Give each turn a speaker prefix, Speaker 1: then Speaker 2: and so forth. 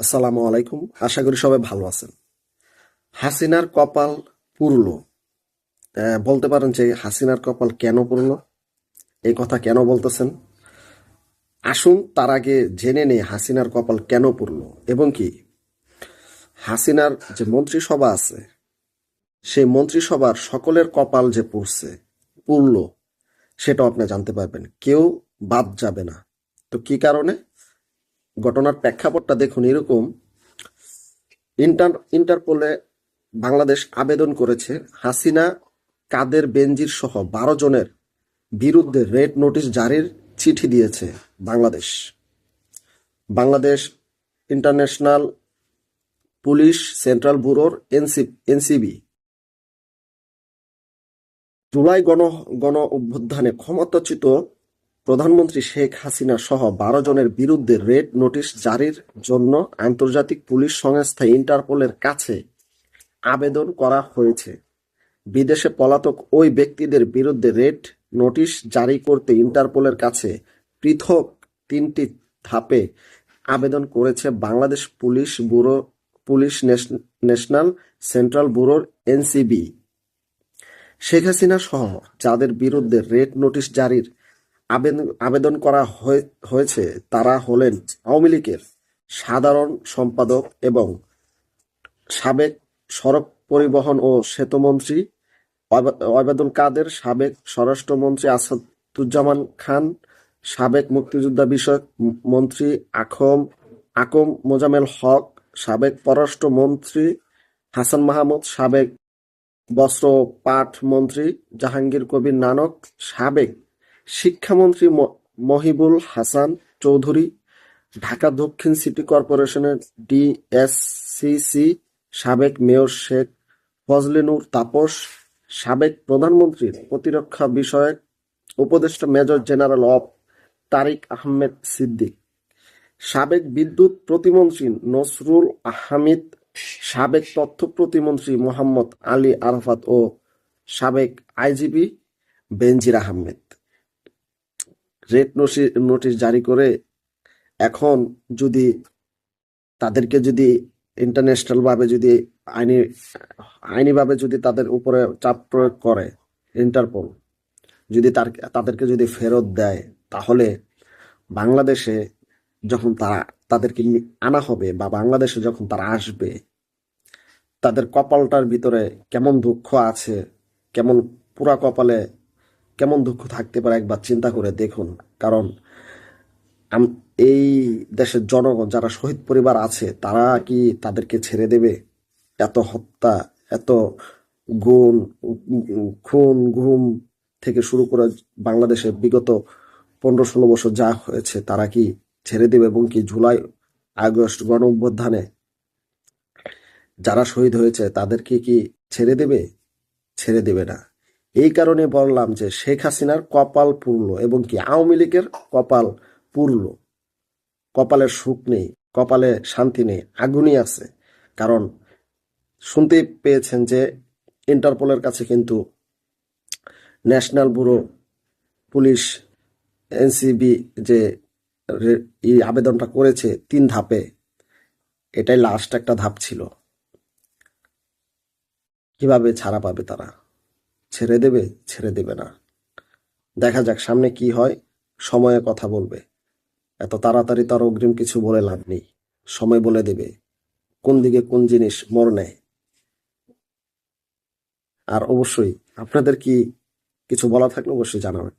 Speaker 1: আসসালামু আলাইকুম। আশা করি সবাই ভালো আছেন। হাসিনার কপাল পুরল। বলতে পারেন যে হাসিনার কপাল কেন পুরল? এই কথা কেন বলতেছেন? আসুন তার আগে জেনে নেই হাসিনার কপাল কেন পুরল এবং কি। হাসিনার যে মন্ত্রিসভা আছে, সেই মন্ত্রিসভার সকলের কপাল যে পুড়ছে, পুরল, সেটাও আপনি জানতে পারবেন। কেউ বাদ যাবে না। তো কি কারণে? ঘটনার প্রেক্ষাপটটা দেখুন, এরকম। ইন্টার ইন্টারপোলে বাংলাদেশ আবেদন করেছে, হাসিনা, কাদের বেনজির সহ বারো জনের বিরুদ্ধে রেড নোটিশ জারির চিঠি দিয়েছে Bangladesh. Bangladesh international police central ব্যুরোর এনসি এনসিবি। জুলাই গণ গণ অভ্যুত্থানে ক্ষমতাচ্যুত প্রধানমন্ত্রী শেখ হাসিনা সহ বারো জনের বিরুদ্ধে রেড নোটিশ জারির জন্য আন্তর্জাতিক পুলিশ সংস্থা ইন্টারপোলের কাছে আবেদন করা হয়েছে। বিদেশে পলাতক ওই ব্যক্তিদের বিরুদ্ধে রেড নোটিশ জারি করতে ইন্টারপোলের কাছে পৃথক তিনটি ধাপে আবেদন করেছে বাংলাদেশ পুলিশ ব্যুরো, পুলিশ ন্যাশ- ন্যাশনাল সেন্ট্রাল ব্যুরোর এনসিবি। শেখ হাসিনা সহ যাদের বিরুদ্ধে রেড নোটিশ জারির আবেদন আবেদন করা হয়ে- হয়েছে তারা হলেন আওয়ামী লীগের সাধারণ সম্পাদক এবং সাবেক সড়ক পরিবহন ও সেতুমন্ত্রী। ওবায়দুল কাদের সাবেক স্বরাষ্ট্রমন্ত্রী আসাদুজ্জামান খান, সাবেক মুক্তিযোদ্ধা বিষয়ক মন্ত্রী আখম, আকম মোজামেল হক, সাবেক পররাষ্ট্রমন্ত্রী হাসান মাহমুদ, সাবেক বস্ত্র পাট মন্ত্রী জাহাঙ্গীর কবির নানক, সাবেক শিক্ষামন্ত্রী মহিবুল হাসান চৌধুরী, ঢাকা দক্ষিণ সিটি কর্পোরেশনের ডিএসসিসি সাবেক মেয়র শেখ ফজলিনুর তাপস, সাবেক প্রধানমন্ত্রীর প্রতিরক্ষা বিষয়ক উপদেষ্টা মেজর জেনারেল অব তারিক আহমেদ সিদ্দিক, সাবেক বিদ্যুৎ প্রতিমন্ত্রী নসরুল আহমেদ সাবেক তথ্য প্রতিমন্ত্রী মোহাম্মদ আলী আরাফাত ও সাবেক IGP Benazir Ahmed. Red notice জারি করে এখন যদি তাদেরকে যদি ইন্টারন্যাশনাল ভাবে যদি আইনি আইনিভাবে যদি তাদের উপরে চাপ প্রয়োগ করে ইন্টারপোল যদি তার, তাদেরকে যদি ফেরত দেয়, তাহলে বাংলাদেশে যখন তারা, তাদেরকে আনা হবে বা বাংলাদেশে যখন তারা আসবে, তাদের কপালটার ভিতরে কেমন দুঃখ আছে, কেমন পুরা কপালে কেমন দুঃখ থাকতে পারে একবার চিন্তা করে দেখুন। কারণ এই দেশের জনগণ যারা শহীদ পরিবার আছে, তারা কি তাদেরকে ছেড়ে দেবে? এত হত্যা, এত গুণ, খুন ঘুম থেকে শুরু করে বাংলাদেশে বিগত পনেরো ষোলো বছর যা হয়েছে, তারা কি ছেড়ে দেবে এবং কি জুলাই আগস্ট গণ অভ্যুত্থানে যারা শহীদ হয়েছে, তাদেরকে কি ছেড়ে দেবে? ছেড়ে দেবে না। এই কারণে বললাম যে শেখ হাসিনার কপাল পুরল এবং কি আওয়ামী লীগের কপাল পুরল কপালের সুখ নেই, কপালে শান্তি নেই, আগুনই আছে। কারণ শুনতে পেয়েছেন যে ইন্টারপোলের কাছে কিন্তু ন্যাশনাল ব্যুরো, পুলিশ, এনসিবি যে এই আবেদনটা করেছে তিন ধাপে, এটাই লাস্ট একটা ধাপ ছিল। কীভাবে ছাড়া পাবে তারা? ছেড়ে দেবে ছেড়ে দেবে না। দেখা যাক সামনে কি হয়, সময়ে কথা বলবে। এত তাড়াতাড়ি তার অগ্রিম কিছু বলে লাভ নেই। সময় বলে দেবে, কোন দিকে কোন জিনিস মর নেয়। আর অবশ্যই আপনাদের কি কিছু বলা থাকলে অবশ্যই জানাবেন।